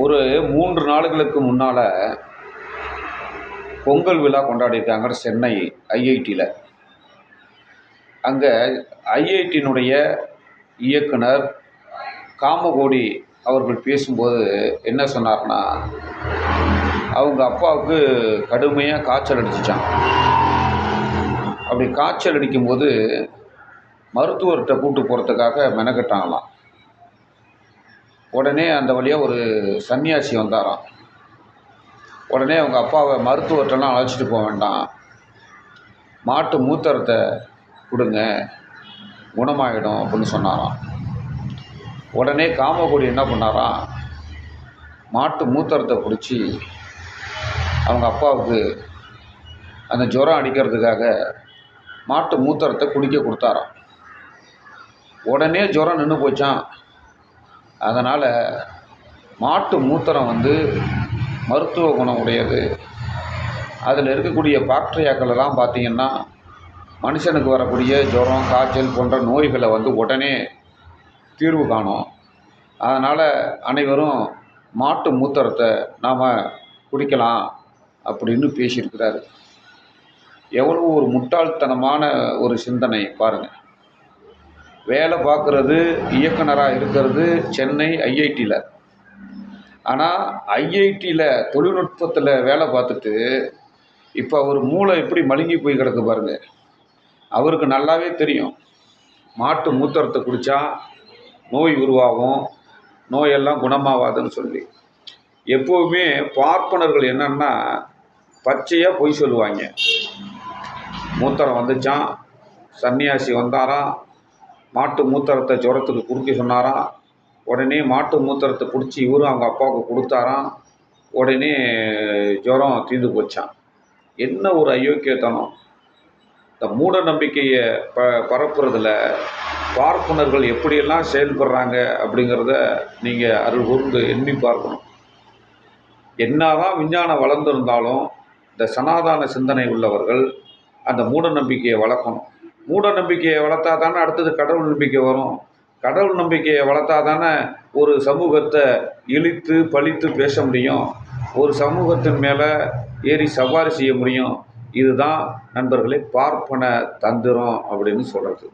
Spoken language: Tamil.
ஒரு மூன்று நாளுகளுக்கு முன்னால் பொங்கல் விழா கொண்டாடியிருக்காங்க சென்னை ஐஐடியில். அங்கே ஐஐடியினுடைய இயக்குனர் காமகோடி அவர்கள் பேசும்போது என்ன சொன்னார்னா அவங்க அப்பாவுக்கு கடுமையாக காய்ச்சல் அடிச்சிச்சான் அப்படி காய்ச்சல் அடிக்கும்போது மருத்துவர்கிட்ட கூட்டு போகிறதுக்காக மெனக்கட்டாங்களாம். உடனே அந்த வழியாக ஒரு சன்னியாசி வந்தாராம். உடனே அவங்க அப்பாவை மருத்துவர்கிட்டலாம் அழைச்சிட்டு போக வேண்டாம். மாட்டு மூத்திரத்தை கொடுங்க. குணமாயிடும் அப்படின்னு சொன்னாராம். உடனே காமகோடி என்ன பண்ணாராம்? மாட்டு மூத்திரத்தை பிடிச்சி அவங்க அப்பாவுக்கு அந்த ஜுரம் அடிக்கிறதுக்காக மாட்டு மூத்திரத்தை குடிக்க கொடுத்தாராம். உடனே ஜுரம் நின்று போச்சான் அதனால் மாட்டு மூத்திரம் வந்து மருத்துவ குணம் உடையது. அதில் இருக்கக்கூடிய பாக்டீரியாக்கள் எல்லாம் பார்த்திங்கன்னா மனுஷனுக்கு வரக்கூடிய ஜுரம் காய்ச்சல் போன்ற நோய்களை வந்து உடனே தீர்வு காணும். அதனால் அனைவரும் மாட்டு மூத்திரத்தை நாம் குடிக்கலாம் அப்படின்னு பேசியிருக்கிறாரு. எவ்வளோ ஒரு முட்டாள்தனமான ஒரு சிந்தனை பாருங்கள் வேலை பார்க்குறது இயக்குனராக இருக்கிறது சென்னை ஐஐடியில் ஆனால் ஐஐடியில் தொழில்நுட்பத்தில் வேலை பார்த்துட்டு இப்போ அவர் மூளை எப்படி மழுங்கி போய் கிடக்கு பாருங்கள் அவருக்கு நல்லாவே தெரியும். மாட்டு மூத்திரத்தை குடித்தா நோய் உருவாகும் நோயெல்லாம் குணமாகாதுன்னு சொல்லி. எப்போவுமே பார்ப்பனர்கள் என்னென்னா பச்சையாக பொய் சொல்லுவாங்க. மூத்திரம் வந்துச்சான் சன்னியாசி வந்தாராம் மாட்டு மூத்திரத்தை ஜுரத்துக்கு குடிக்க சொன்னாராம். உடனே மாட்டு மூத்திரத்தை பிடிச்சி இவரும் அவங்க அப்பாவுக்கு கொடுத்தாராம். உடனே ஜுரம் தீர்ந்து போச்சான் என்ன ஒரு அயோக்கியத்தனம். இந்த மூட நம்பிக்கையை ப பரப்புறதுல பார்ப்பனர்கள் எப்படியெல்லாம் செயல்படுறாங்க அப்படிங்கிறத நீங்கள் அருள் கூர்ந்து எண்ணி பார்க்கணும். என்னதான் விஞ்ஞானம் வளர்ந்துருந்தாலும் இந்த சனாதான சிந்தனை உள்ளவர்கள் அந்த மூட நம்பிக்கையை வளர்க்கணும். மூட நம்பிக்கையை வளர்த்தா தானே அடுத்தது கடவுள் நம்பிக்கை வரும். கடவுள் நம்பிக்கையை வளர்த்தா தானே ஒரு சமூகத்தை இழித்து பழித்து பேச முடியும். ஒரு சமூகத்தின் மேலே ஏறி சவாரி செய்ய முடியும். இதுதான் நண்பர்களை பார்ப்பன தந்திரம் அப்படின்னு சொல்கிறது